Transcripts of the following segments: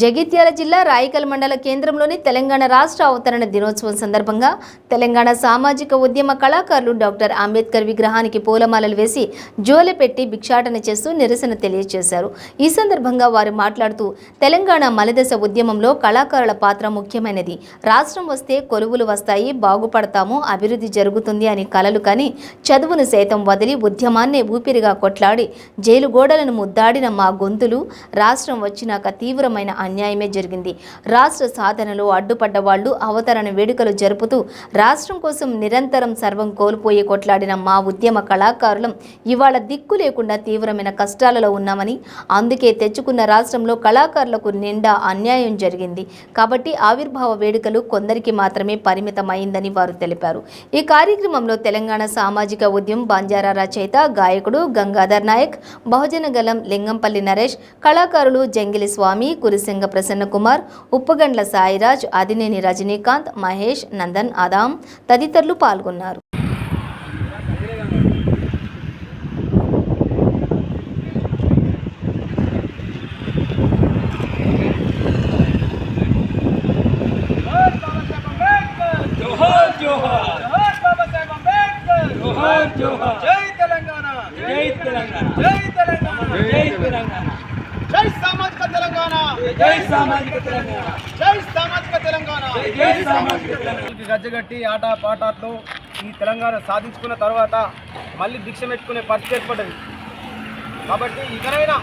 జగిత్యాల జిల్లా రాయికల్ మండల కేంద్రంలోని తెలంగాణ రాష్ట్ర అవతరణ దినోత్సవం సందర్భంగా తెలంగాణ సామాజిక ఉద్యమ కళాకారులు డాక్టర్ అంబేద్కర్ విగ్రహానికి పూలమాలలు వేసి జోలె పెట్టి భిక్షాటన చేస్తూ నిరసన తెలియజేశారు. ఈ సందర్భంగా వారు మాట్లాడుతూ తెలంగాణ మలదశ ఉద్యమంలో కళాకారుల పాత్ర ముఖ్యమైనది. రాష్ట్రం వస్తే కొలువులు వస్తాయి బాగుపడతాము అభివృద్ధి జరుగుతుంది అని కలలు కానీ చదువును సైతం వదిలి ఉద్యమాన్నే ఊపిరిగా కొట్లాడి జైలు గోడలను ముద్దాడిన మా గొంతులు రాష్ట్రం వచ్చినాక తీవ్రమైన అన్యాయమే జరిగింది. రాష్ట్ర సాధనలో అడ్డుపడ్డ వాళ్ళు అవతరణ వేడుకలు జరుపుతూ రాష్ట్రం కోసం నిరంతరం సర్వం కోల్పోయి కొట్లాడిన మా ఉద్యమ కళాకారులం ఇవాళ దిక్కు లేకుండా తీవ్రమైన కష్టాలలో ఉన్నామని అందుకే తెచ్చుకున్న రాష్ట్రంలో కళాకారులకు నిండా అన్యాయం జరిగింది. కాబట్టి ఆవిర్భావ వేడుకలు కొందరికి మాత్రమే పరిమితమైందని వారు తెలిపారు. ఈ కార్యక్రమంలో తెలంగాణ సామాజిక ఉద్యమం బంజారా రచయిత గాయకుడు గంగాధర్ నాయక్ బహుజన గలం లింగంపల్లి నరేష్ కళాకారులు జంగిలి స్వామి కురిసింగ ప్రసన్న కుమార్ ఉప్పగండ్ల సాయిరాజ్ అదినేని రజనీకాంత్ మహేష్ నందన్ ఆదాం తదితరులు పాల్గొన్నారు. జై తెలంగాణ. జై తెలంగాణ. జై తెలంగాణ. జై తెలంగాణ జై సామాజిక తెలంగాణ జై సామాజిక తెలంగాణ జై సామాజిక తెలంగాణ జై సామాజిక తెలంగాణ గజ్జగట్టి ఆట పాటాతో ఈ తెలంగాణ సాధించుకున్న తర్వాత మళ్ళీ భిక్ష పెట్టుకునే పరిస్థితి ఏర్పడ్డది. కాబట్టి ఇకనైనా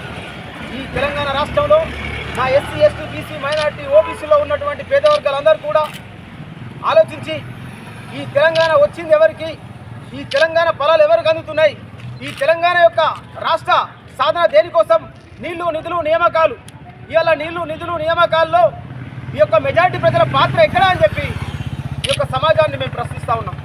ఈ తెలంగాణ రాష్ట్రంలో నా ఎస్సీ ఎస్టీ బీసీ మైనార్టీ ఓబీసీలో ఉన్నటువంటి పేద వర్గాలందరూ కూడా ఆలోచించి ఈ తెలంగాణ వచ్చింది ఎవరికి? ఈ తెలంగాణ ఫలాలు ఎవరికి అందుతున్నాయి? ఈ తెలంగాణ యొక్క రాష్ట్ర సాధన దేనికోసం? నీళ్ళు నిధులు నియామకాలు ఇవాళ నీళ్ళు నిధులు నియామకాల్లో ఈ యొక్క మెజారిటీ ప్రజల పాత్ర ఎక్కడా అని చెప్పి ఈ యొక్క సమాజాన్ని మేము ప్రశ్నిస్తూ ఉన్నాం.